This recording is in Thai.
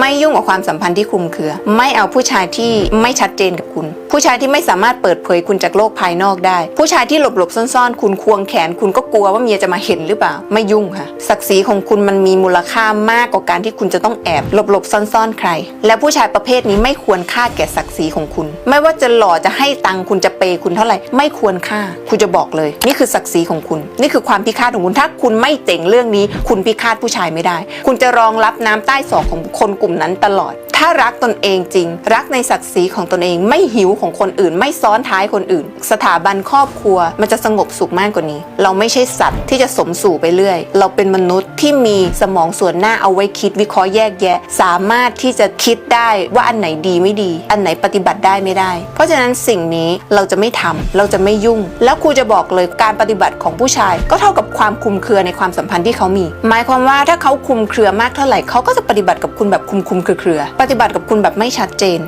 ไม่ยุ่งกับความสัมพันธ์ที่คลุมเครือ ไม่เอาผู้ชายที่ไม่ชัดเจนกับคุณ ผู้ชายที่ไม่สามารถเปิดเผยคุณจากโลกภายนอกได้ ผู้ชายที่หลบหลบซ่อนๆ คุณควงแขน คุณก็กลัวว่าเมียจะมาเห็นหรือเปล่า ไม่ยุ่งค่ะ ศักดิ์ศรีของคุณมันมีมูลค่ามากกว่าการที่คุณจะต้องแอบหลบหลบซ่อนๆ ใคร และผู้ชายประเภทนี้ไม่ควรค่าแก่ศักดิ์ศรีของคุณ ไม่ว่าจะหล่อจะให้ตังคุณจะเปย์คุณเท่าไหร่ไม่ควรค่า คุณจะบอกเลย นี่คือศักดิ์ศรีของคุณ นี่คือความพิฆาตของคุณถ้าคุณไม่เจ๋งเรื่องนี้ คุณพิฆาตผู้ชายไม่ได้ คุณจะรองรับน้ำใต้ศอกของคนกลุ่มนั้นตลอด ถ้ารักตนเองจริง รักในศักดิ์ศรีของตนเองไม่หิวของคนอื่น ไม่ซ้อนท้ายคนอื่น สถาบันครอบครัว มันจะสงบสุขมากกว่านี้ เราไม่ใช่สัตว์ที่จะสมสู่ไปเรื่อย เราเป็นมนุษย์ที่มีสมองส่วนหน้าเอาไว้คิดวิเคราะห์แยกแยะ สามารถที่จะคิดได้ว่าอันไหนดีไม่ดี อันไหนปฏิบัติได้ไม่ได้ เพราะฉะนั้นสิ่งนี้เราจะไม่ทำเราจะไม่ยุ่ง แล้วครูจะบอกเลยการปฏิบัติของผู้ชาย ก็เท่ากับความคุมเครือในความสัมพันธ์ที่เขามี หมายความว่าถ้าเขาคุมเครือมากเท่าไหร่เขาก็จะปฏิบัติกับคุณแบบคุมคุมเครือๆปฏิบัติกับคุณแบบไม่ชัดเจน